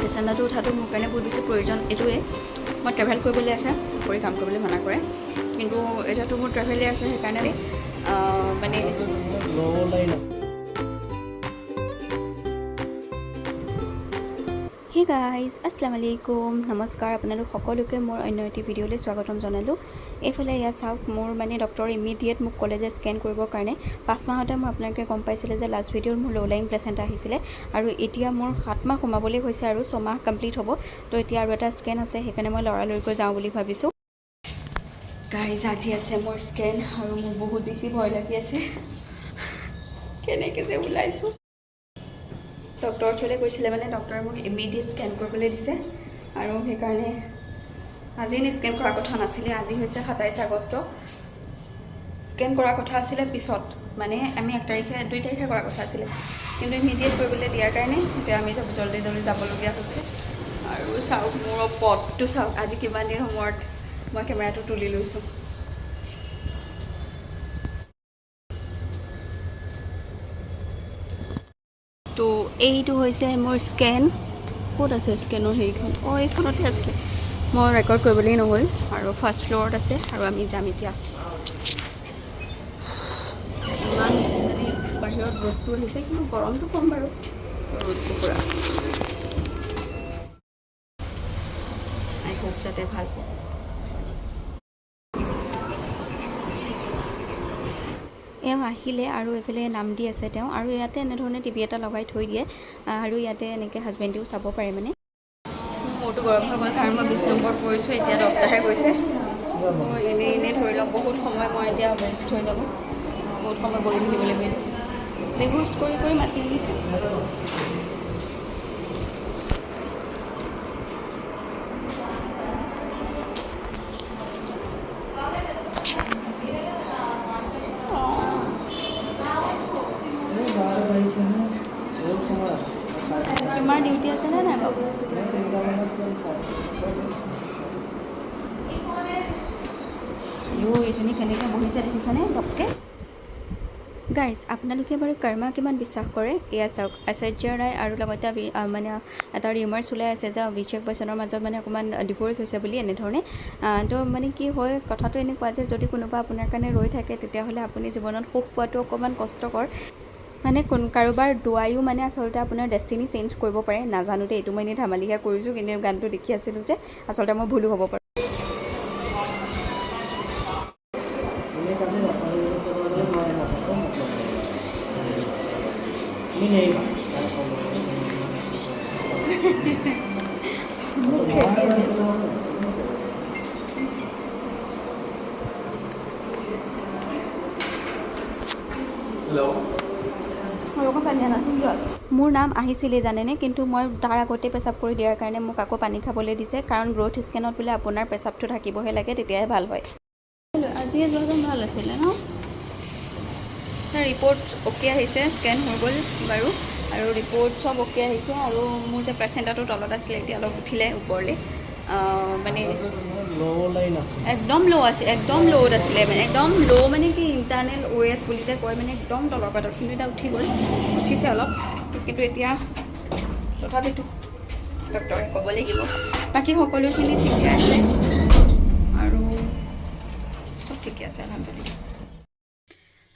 পেচেণ্টাৰটো উঠাটো মোৰ কাৰণে বহুত বেছি প্ৰয়োজন এইটোৱে। মই ট্ৰেভেল কৰিবলৈ আছে কৰি কাম কৰিবলৈ মানা কৰে। কিন্তু এতিয়াতো মোৰ ট্ৰেভেলেই আছে, সেইকাৰণে মানে হে গাইজ আসসালামু আলাইকুম নমস্কাৰ আপোনালোক সকলোকে মোৰ অন্য এটি ভিডিঅ'লৈ স্বাগতম জনালোঁ। এইফালে ইয়াত চাওক মোৰ মানে ডক্টৰ ইমিডিয়েট মোক ক'লে যে স্কেন কৰিবৰ কাৰণে। পাঁচ মাহতে মই আপোনালোকে গম পাইছিলে যে লাষ্ট ভিডিঅ'ত মোৰ ল' লাইং প্লেচেণ্ট আহিছিলে। আৰু এতিয়া মোৰ সাত মাহ সোমাবলৈ হৈছে আৰু ছমাহ কমপ্লিট হ'ব। তো এতিয়া আৰু এটা স্কেন আছে সেইকাৰণে মই লৰালৰিকৈ যাওঁ বুলি ভাবিছোঁ। গাইজ আজি আছে মোৰ স্কেন আৰু মোৰ বহুত বেছি ভয় লাগি আছে। কেনেকৈ যে ওলাইছোঁ। ডক্টৰৰ ওচৰলৈ গৈছিলে মানে ডক্টৰে মোক ইমিডিয়েট স্কেন কৰিবলৈ দিছে। আৰু সেইকাৰণে আজি স্কেন কৰাৰ কথা নাছিলে, আজি হৈছে সাতাইছ আগষ্ট। স্কেন কৰাৰ কথা আছিলে পিছত মানে আমি এক তাৰিখে, দুই তাৰিখে কৰাৰ কথা আছিলে। কিন্তু ইমিডিয়েট কৰিবলৈ দিয়াৰ কাৰণে এতিয়া আমি জল্দি জল্দি যাবলগীয়া হৈছে। আৰু চাওক, মোৰ পথটো চাওক, আজি কিমান দিনৰ মূৰত মই কেমেৰাটো তুলি লৈছোঁ। তো এইটো হৈছে মোৰ স্কেন ক'ত আছে স্কেনৰ হেৰিখন? অঁ, এইখনতে আছিলে মই ৰেকৰ্ড কৰিবলৈ নহ'ল। আৰু ফাৰ্ষ্ট ফ্ল'ৰত আছে। আৰু আমি যাম এতিয়া। ইমান মানে বাহিৰত ৰ'দটো আহিছে, কিন্তু গৰমটো কম বাৰু। ৰ'দটো পূৰা। আই হোপ যাতে ভালো হওক এওঁ আহিলে আৰু এইফালে নাম দি আছে তেওঁ আৰু ইয়াতে এনেধৰণে টিভি এটা লগাই থৈ দিয়ে আৰু ইয়াতে এনেকৈ হাজবেণ্ডেও চাব পাৰে মানে। মোৰতো গৰম হৈ গ'ল কাৰণ মই বিছ নম্বৰ পৰিছোঁ, এতিয়া দহটাহে গৈছে। মই এনেই এনেই ধৰি লওক, বহুত সময় মই এতিয়া ৱেষ্ট হৈ যাব। বহুত সময় বহি থাকিব লাগিব এতিয়া। বেহুচ কৰি কৰি মাতি তোমাৰ ডিউটি আছেনে নাই বাবু ইউ এইজনী কেনেকৈ বহিছে দেখিছানে ডক্টে গাইজ আপোনালোকে বাৰু কৰ্মা কিমান বিশ্বাস কৰে? এয়া চাওক আচাৰ্য ৰায় আৰু লগতে মানে এটা ৰিমাৰ্চ ওলাই আছে যে অভিষেক বচ্চনৰ মাজত মানে অকণমান ডিভ'ৰ্চ হৈছে বুলি এনেধৰণে। তো মানে কি হয় কথাটো এনেকুৱা যে যদি কোনোবা আপোনাৰ কাৰণে ৰৈ থাকে তেতিয়াহ'লে আপুনি জীৱনত সুখ পোৱাটো অকণমান কষ্টকৰ। মানে কোন কাৰোবাৰ দোৱায়ো মানে আচলতে আপোনাৰ ডেষ্টিনি চেঞ্জ কৰিব পাৰে। নাজানোতে এইটো মই এনেই ধেমালিহে কৰিছোঁ, কিন্তু গানটো দেখি আছিলোঁ যে আচলতে মই ভুলো হ'ব পাৰোঁ। মোৰ নাম আহিছিলে জানেনে? কিন্তু মই তাৰ আগতে পেচাব কৰি দিয়াৰ কাৰণে মোক আকৌ পানী খাবলৈ দিছে। কাৰণ গ্ৰ'থ স্কেনত বোলে আপোনাৰ পেচাবটো থাকিবহে লাগে তেতিয়াহে ভাল হয়। আজিয়ে যোৱাজন ভাল আছিলে ন? ৰিপৰ্ট অ'কে আহিছে স্কেন হৈ গ'ল বাৰু। আৰু ৰিপৰ্ট চব অ'কে আহিছে আৰু মোৰ যে প্লেচেণ্টাটো তলত আছিলে এতিয়া অলপ উঠিলে ওপৰলৈ। মানে একদম ল' আছিল একদম ল'ত আছিলে মানে একদম ল' মানে কি ইণ্টাৰনেল অ' এছ বুলি যে কয় মানে একদম তলৰ পাতত কিন্তু এতিয়া উঠি গ'ল উঠিছে অলপ কিন্তু এতিয়া তথাপিতো ডক্টৰে ক'ব লাগিব। বাকী সকলোখিনি ঠিকে আছে? আৰু চব ঠিকে আছে আলহামদুলিল্লাহ।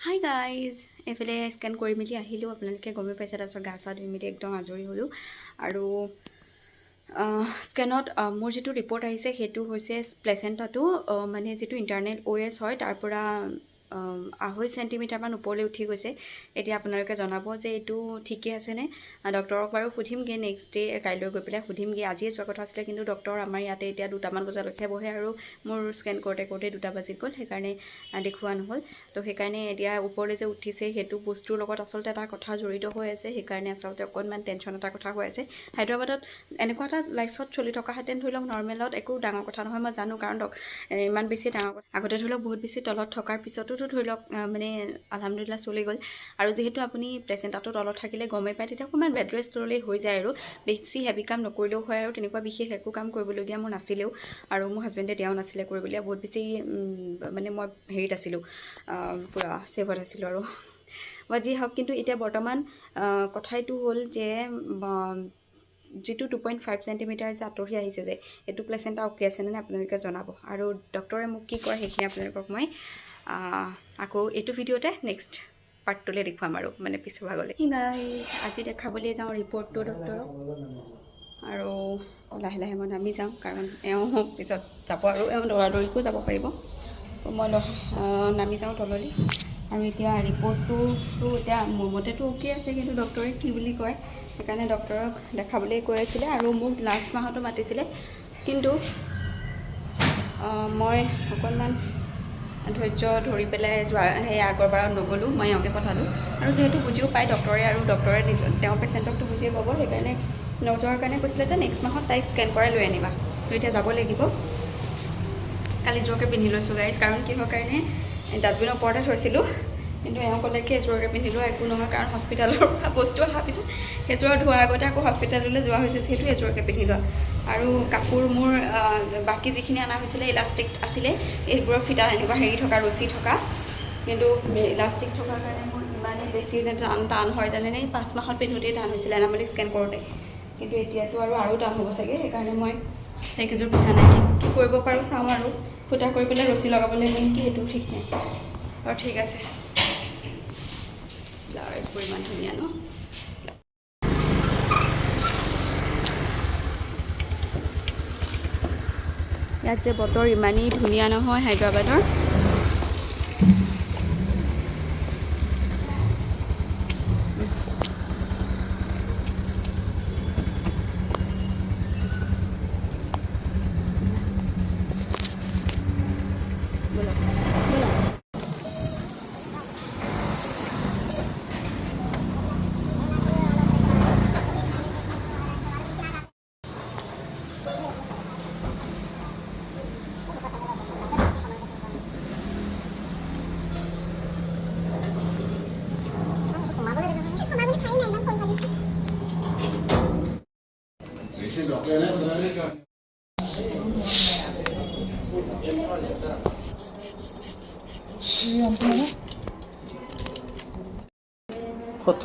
হাই গাইজ এইফালে স্কেন কৰি মেলি আহিলোঁ আপোনালোকে গমেই পাইছে তাৰপিছত গা চা ধুই মেলি একদম আজৰি হ'লোঁ। আৰু স্কেনত মোৰ যিটো ৰিপৰ্ট আহিছে সেইটো হৈছে প্লেচেণ্টাটো মানে যিটো ইণ্টাৰনেল অ' এছ হয় তাৰ পৰা আঢ়ৈ চেণ্টিমিটাৰমান ওপৰলৈ উঠি গৈছে। এতিয়া আপোনালোকে জনাব যে এইটো ঠিকে আছেনে? ডক্টৰক বাৰু সুধিমগৈ নেক্সট ডে কাইলৈ গৈ পেলাই সুধিমগৈ। আজিয়ে যোৱা কথা আছিলে কিন্তু ডক্টৰ আমাৰ ইয়াতে এতিয়া দুটামান বজালৈকে বহে আৰু মোৰ স্কেন কৰোঁতে কৰোঁতে দুটা বাজি গ'ল সেইকাৰণে দেখুওৱা নহ'ল। তো সেইকাৰণে এতিয়া ওপৰলৈ যে উঠিছে সেইটো বস্তুৰ লগত আচলতে এটা কথা জড়িত হৈ আছে সেইকাৰণে আচলতে অকণমান টেনশ্যন এটা কথা হৈ আছে। হায়দৰাবাদত এনেকুৱা এটা লাইফত চলি থকাহেঁতেন ধৰি লওক নৰ্মেলত একো ডাঙৰ কথা নহয় মই জানো। কাৰণ ইমান বেছি ডাঙৰ আগতে ধৰি লওক বহুত বেছি তলত থকাৰ পিছতো প্লেচেণ্টাটোতো ধৰি লওক মানে আলহামদুলিল্লাহ চলি গ'ল। আৰু যিহেতু আপুনি প্লেচেণ্টাটো তলত থাকিলে গমেই পায় তেতিয়া অকণমান বেড ৰেষ্ট ল'লেই হৈ যায় আৰু। বেছি হেভি কাম নকৰিলেও হয় আৰু তেনেকুৱা বিশেষ একো কাম কৰিবলগীয়া মোৰ নাছিলেও আৰু মোৰ হাজবেণ্ডে দিয়াও নাছিলে কৰিবলগীয়া বহুত বেছি মানে মই হেৰিত আছিলোঁ পূৰা ছেভত আছিলোঁ আৰু। বা যি হওক কিন্তু এতিয়া বৰ্তমান আহ, কথা এইটো হ'ল যে যিটো টু পইণ্ট ফাইভ চেণ্টিমিটাৰ যে আঁতৰি আহিছে যে এইটো প্লেচেণ্টা অ'কে আছেনে নাই আপোনালোকে জনাব। আৰু ডক্টৰে মোক কি কয় সেইখিনি আপোনালোকক মই আকৌ এইটো ভিডিঅ'তে নেক্সট পাৰ্টটোলৈ দেখুৱাম আৰু মানে পিছৰ ভাগলৈ। আজি দেখাবলৈ যাওঁ ৰিপৰ্টটো ডক্টৰক আৰু লাহে লাহে মই নামি যাওঁ কাৰণ এওঁ পিছত যাব আৰু এওঁ দৌৰা দৌৰিকো যাব পাৰিব। মই নামি যাওঁ তললৈ। আৰু এতিয়া ৰিপৰ্টটোতো এতিয়া মোৰ মতেতো অ'কে আছে কিন্তু ডক্টৰে কি বুলি কয় সেইকাৰণে ডক্টৰক দেখাবলৈ কৈ আছিলে। আৰু মোক লাষ্ট মাহতো মাতিছিলে। কিন্তু মই অকণমান ধৈৰ্য ধৰি পেলাই যোৱা সেই আগৰবাৰত নগ'লোঁ মই এওঁকে পঠালোঁ। আৰু যিহেতু বুজিও পায় ডক্টৰে আৰু ডক্টৰে নিজৰ তেওঁ পেচেণ্টকতো বুজিয়ে পাব সেইকাৰণে নযোৱাৰ কাৰণে কৈছিলে যে নেক্সট মাহত তাইক স্কেন কৰাই লৈ আনিবা। তো এতিয়া যাব লাগিব। কালি যোৰকে পিন্ধি লৈছোঁ গাইজ কাৰণ কিহৰ কাৰণে? ডাষ্টবিনৰ ওপৰতে থৈছিলোঁ। কিন্তু এওঁ ক'লে কি এযোৰকে পিন্ধি লোৱা একো নহয় কাৰণ হস্পিটেলৰ পৰা বস্তু অহাৰ পিছত সেইযোৰ ধোৱাৰ আগতে আকৌ হস্পিটেললৈ যোৱা হৈছে যিহেতু এযোৰকে পিন্ধি লোৱা। আৰু কাপোৰ মোৰ বাকী যিখিনি অনা হৈছিলে ইলাষ্টিক আছিলে এইবোৰৰ ফিটা এনেকুৱা হেৰি থকা ৰছী থকা। কিন্তু ইলাষ্টিক থকাৰ কাৰণে মোৰ ইমানেই বেছি টান টান হয় জানেনে? পাঁচ মাহত পিন্ধোতেই টান হৈছিলে এনামলি স্কেন কৰোঁতে। কিন্তু এতিয়াতো আৰু আৰু টান হ'ব চাগে সেইকাৰণে মই সেইকেইযোৰ পিন্ধা নাই। কি কৰিব পাৰোঁ চাওঁ আৰু। ফুটা কৰি পেলাই ৰছী লগাব লাগিব নেকি সেইটো ঠিক নাই। আৰু ঠিক আছে। ফ্লাৱাৰ্ছবোৰ ইমান ধুনীয়া ন ইয়াত যে বতৰ ইমানেই ধুনীয়া নহয় হায়দৰাবাদৰ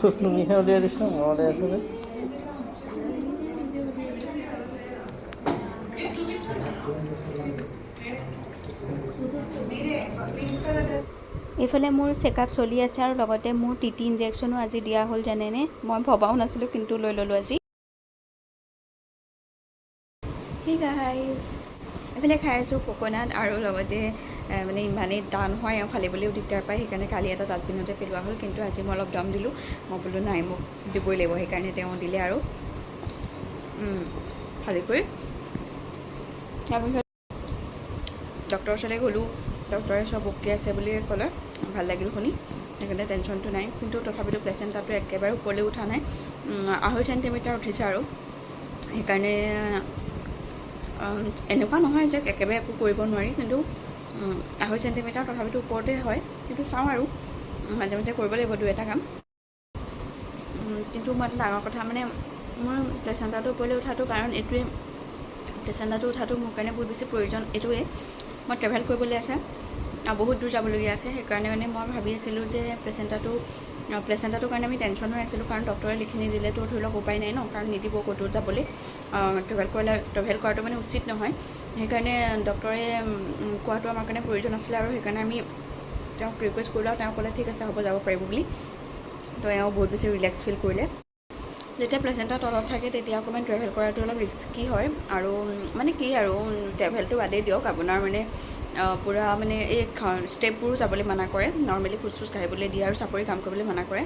ফটো তুমিহে উলিয়াই দিছা মই উলিয়াই আছোঁ। এইফালে মোৰ চেকআপ চলি আছে আৰু লগতে মোৰ টি টি ইনজেকশ্যনো আজি দিয়া হ'ল, জানেনে? মই ভবাও নাছিলোঁ, কিন্তু লৈ ল'লোঁ আজি। সেই গাইজ এইফালে খাই আছোঁ কক'নাট আৰু লগতে মানে ইমানেই টান হয় এওঁ ফালিবলৈও দিগদাৰ পায়, সেইকাৰণে কালি এটা ডাষ্টবিনতে পেলোৱা হ'ল, কিন্তু আজি মই অলপ দম দিলোঁ, মই বোলো নাই, মোক দিবই লাগিব, সেইকাৰণে তেওঁ দিলে আৰু। ফালি কৰি তাৰপিছত ডক্টৰৰ ওচৰলৈ গ'লোঁ ডক্টৰে চব অ'কে আছে বুলি ক'লে, ভালো লাগিল শুনি, সেইকাৰণে টেনশ্যনটো নাই, কিন্তু তথাপিতো প্লেচেণ্টাটো একেবাৰে ওপৰলৈ উঠা নাই আঢ়ৈ চেণ্টিমিটাৰ উঠিছে আৰু, সেইকাৰণে এনেকুৱা নহয় যে একেবাৰে একো কৰিব নোৱাৰি কিন্তু আঢ়ৈ চেণ্টিমিটাৰ তথাপিতো ওপৰতে হয় কিন্তু চাওঁ আৰু। মাজে মাজে কৰিব লাগিব দুই এটা কাম। কিন্তু মই এটা ডাঙৰ কথা মানে মোৰ প্লেচেণ্টাটো ওপৰলৈ উঠাটো কাৰণ এইটোৱে প্লেচেণ্টাটো উঠাটো মোৰ কাৰণে বহুত বেছি প্ৰয়োজন এইটোৱে। মই ট্ৰেভেল কৰিবলৈ আছে আৰু বহুত দূৰ যাবলগীয়া আছে সেইকাৰণে মানে মই ভাবি আছিলোঁ যে প্লেচেণ্টাটো প্লেচেণ্টাটোৰ কাৰণে আমি টেনশ্যন হৈ আছিলোঁ, কাৰণ ডক্টৰে লিখি নিদিলেতো ধৰি লওক উপায় নাই ন, কাৰণ নিদিব ক'তো যাবলৈ। ট্ৰেভেল কৰিলে ট্ৰেভেল কৰাটো মানে উচিত নহয়। সেইকাৰণে ডক্টৰে কোৱাটো আমাৰ কাৰণে প্ৰয়োজন আছিলে আৰু সেইকাৰণে আমি তেওঁক ৰিকুৱেষ্ট কৰিলোঁ তেওঁ ক'লে, ঠিক আছে, হ'ব, যাব পাৰিব বুলি। তো এওঁ বহুত বেছি ৰিলেক্স ফিল কৰিলে। যেতিয়া প্লেচেণ্টা তলত থাকে, তেতিয়া অকণমান ট্ৰেভেল কৰাটো অলপ ৰিস্কি হয়। আৰু মানে কি আৰু ট্ৰেভেলটো বাদেই দিয়ক। আপোনাৰ মানে পূৰা মানে এই ষ্টেপবোৰো যাবলৈ মানা কৰে। নৰ্মেলি খোজ চোজ কাঢ়িবলৈ দিয়ে আৰু চাপৰি কাম কৰিবলৈ মানা কৰে।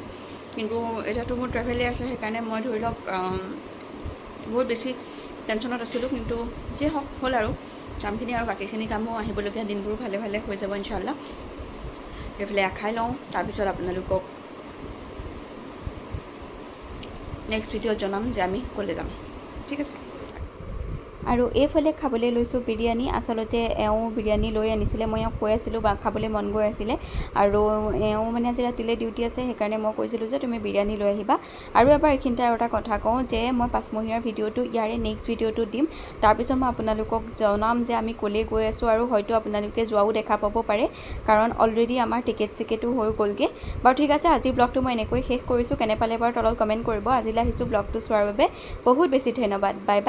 কিন্তু এতিয়াতো মোৰ ট্ৰেভেলেই আছে সেইকাৰণে মই ধৰি লওক বহুত বেছি টেনশ্যনত আছিলোঁ। কিন্তু যি হওক হ'ল আৰু। কামখিনি আৰু বাকীখিনি কামো আহিবলগীয়া দিনবোৰো ভালে ভালে হৈ যাব ইনশাল্লাহ এইফালে খাই লওঁ তাৰপিছত আপোনালোকক নেক্সট ভিডিঅ'ত জনাম যে আমি ক'লৈ যাম। ঠিক আছে? আৰু এইফালে খাবলৈ লৈছোঁ বিৰিয়ানী। আচলতে এওঁ বিৰিয়ানী লৈ আনিছিলে। মই কৈ আছিলোঁ বা খাবলৈ মন গৈ আছিলে। আৰু এওঁ মানে আজি ৰাতিলৈ ডিউটি আছে সেইকাৰণে মই কৈছিলোঁ যে তুমি বিৰিয়ানী লৈ আহিবা। আৰু এবাৰ এইখিনিতে আৰু এটা কথা কওঁ যে মই পাঁচমহীয়াৰ ভিডিঅ'টো ইয়াৰে নেক্সট ভিডিঅ'টো দিম। তাৰপিছত মই আপোনালোকক জনাম যে আমি ক'লৈ গৈ আছোঁ আৰু হয়তো আপোনালোকে যোৱাও দেখা পাব পাৰে। কাৰণ অলৰেডি আমাৰ টিকেট চিকেটো হৈ গ'লগৈ। বাৰু ঠিক আছে আজিৰ ব্লগটো মই এনেকৈ শেষ কৰিছোঁ। কেনে পালে বাৰু তলত কমেণ্ট কৰিব। আজিলৈ আহিছোঁ ব্লগটো চোৱাৰ বাবে। বহুত বেছি ধন্যবাদ। Bye bye.